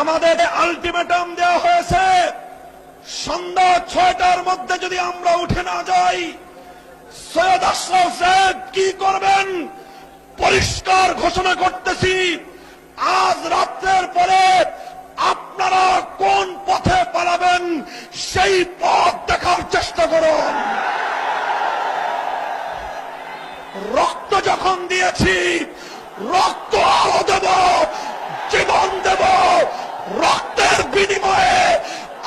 আমাদের আলটিমেটাম দেওয়া হয়েছে। সন্ধ্যা ছয়টার মধ্যে যদি আমরা উঠে না যাই, সৈয়দ আশরাফ সাহেব কি করবেন? পরিষ্কার ঘোষণা করতেছি, আজ রাত্রের পরে আপনারা কোন পথে পালাবেন সেই পথ দেখার চেষ্টা করুন। রক্ত যখন দিয়েছি, রক্ত আরও দেব, জীবন দেব। রক্তের বিনিময়ে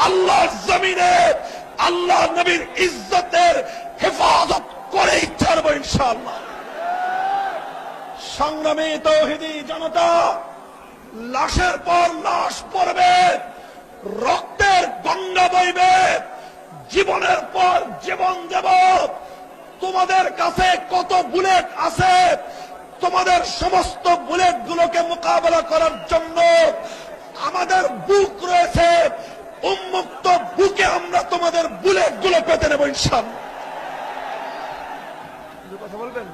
আল্লাহর জমিনে আল্লাহ নবীর ইজ্জতের হেফাজত করেই ছাড়বো ইনশাআল্লাহ। সংগ্রামী তৌহিদি জনতা, লাশের পর লাশ পড়বে, রক্তের গঙ্গা বইবে, জীবনের পর জীবন দেব। তোমাদের কাছে কত বুলেট আছে? তোমাদের সমস্ত বুলেট গুলোকে মোকাবেলা করার জন্য আমাদের বুক রয়েছে। উন্মুক্ত বুকে আমরা তোমাদের বুলেটগুলো পেতে নেব ইনশাল্লাহ। কথা বলবেন?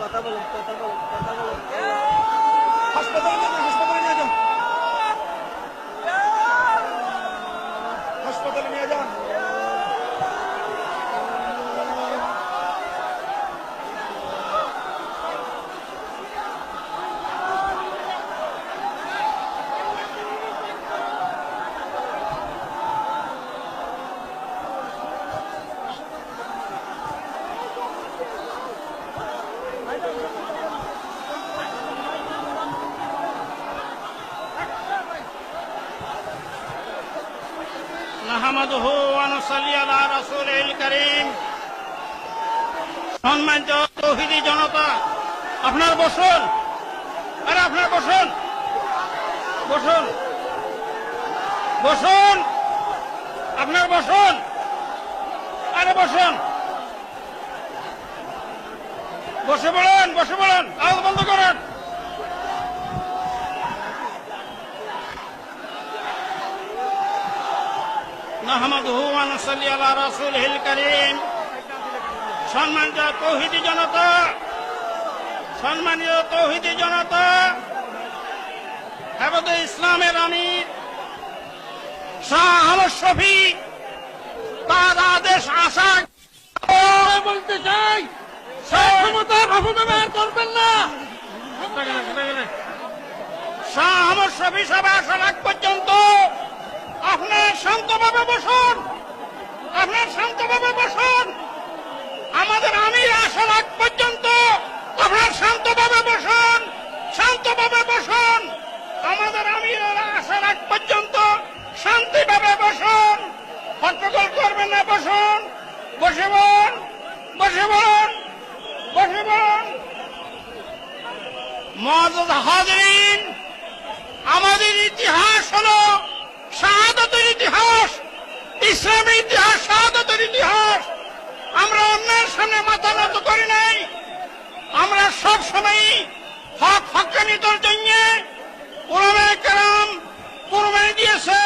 কথা বলুন কথা বলুন কথা বলুন হাসপাতালে ওয়া নুসাল্লি আলা রাসূলিল কারীম। সম্মানিত তৌহিদি জনতা, আপনার বসুন। আরে আপনার বসুন। বসুন। বসুন। আপনার বসুন। আরে বসুন। বসে পড়ুন বসে পড়ুন। আওয়াজ বন্ধ করুন। নাহমাদুহু ওয়া নুসাল্লি আলা রাসূলিল কারীম। সম্মানিত তৌহিদি জনতা সম্মানিত তৌহিদি জনতা হেফাজতে ইসলামের আমির শাহ আহমদ শফি তার আদেশ আশা বলতে চাই সেই অপব্যবহার করবেন না। শাহ আহমদ শফি সভা আসার পর্যন্ত শান্তভাবে বসুন। আপনার শান্তভাবে বসুন। আমাদের আমির আসার আগ পর্যন্ত আপনার শান্তভাবে বসুন। শান্তভাবে বসুন। আমাদের আমির আসার আগ পর্যন্ত শান্তিভাবে বসুন। হট্টগোল করবেন না, বসুন। বসে বলুন বসে বলুন বসে বলুন মহাজ হাজরিন, আমাদের ইতিহাস হলো শাহাদতের ইতিহাস, ইসলামী ইতিহাস, শাহাদতের ইতিহাস, আমরা অন্যের সামনে মাথা নত করি নাই। আমরা সব সময় হক হকানিতর জন্য ওলামায়ে কেরাম কুরবানি দিয়েছে,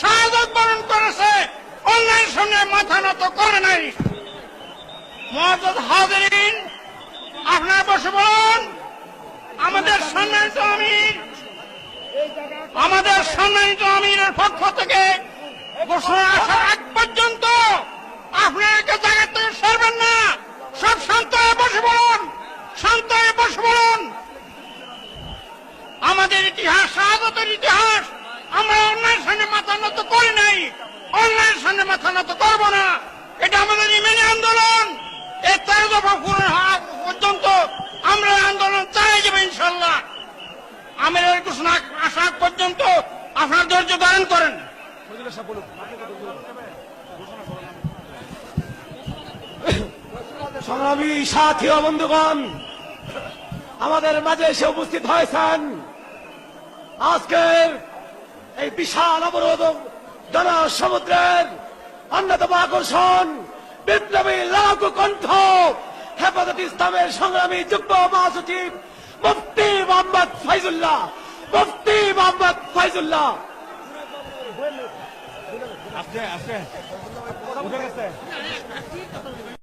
শাহাদত বরণ করেছে, অন্যের সামনে মাথা নত করে নাই। মহাজত হাজরিন, আপনার বসে বলুন আমাদের সম্মানিত আমির আমাদের সম্মানিত আমিরের পক্ষ থেকে ঘোষণা আসার আগ পর্যন্ত আপনাকে জায়গা থেকে সরবেন না। সব শান্ত হয়ে বসে বলুন শান্ত হয়ে বসে বলুন আমাদের ইতিহাস শাহাদতের ইতিহাস আমরা অন্যায়ের সামনে মাথা নত করি নাই, অন্যায়ের সামনে মাথা নত করব না। এটা আমাদের ইমেনি আন্দোলন। এর তেরো দফা পূরণ হওয়া পর্যন্ত আমরা এই আন্দোলন চালিয়ে যাব ইনশাল্লাহ আমিরের ঘোষণা আসা আগ পর্যন্ত আপনার ধৈর্য ধারণ করেন। সংগ্রামী সাথী বন্ধুগণ, আমাদের মাঝে এসে উপস্থিত হয়েছেন আজকের এই বিশাল অবরোধ জন সমুদ্রের অন্যতম আকর্ষণ, বিপ্লবী লাঘ কণ্ঠ হেফাজত ইসলামের সংগ্রামী যুগ্ম মহাসচিব মুফতি মোহাম্মদ ফাইজুল্লাহ মুফতি মোহাম্মদ আস্তে উঠে গেছে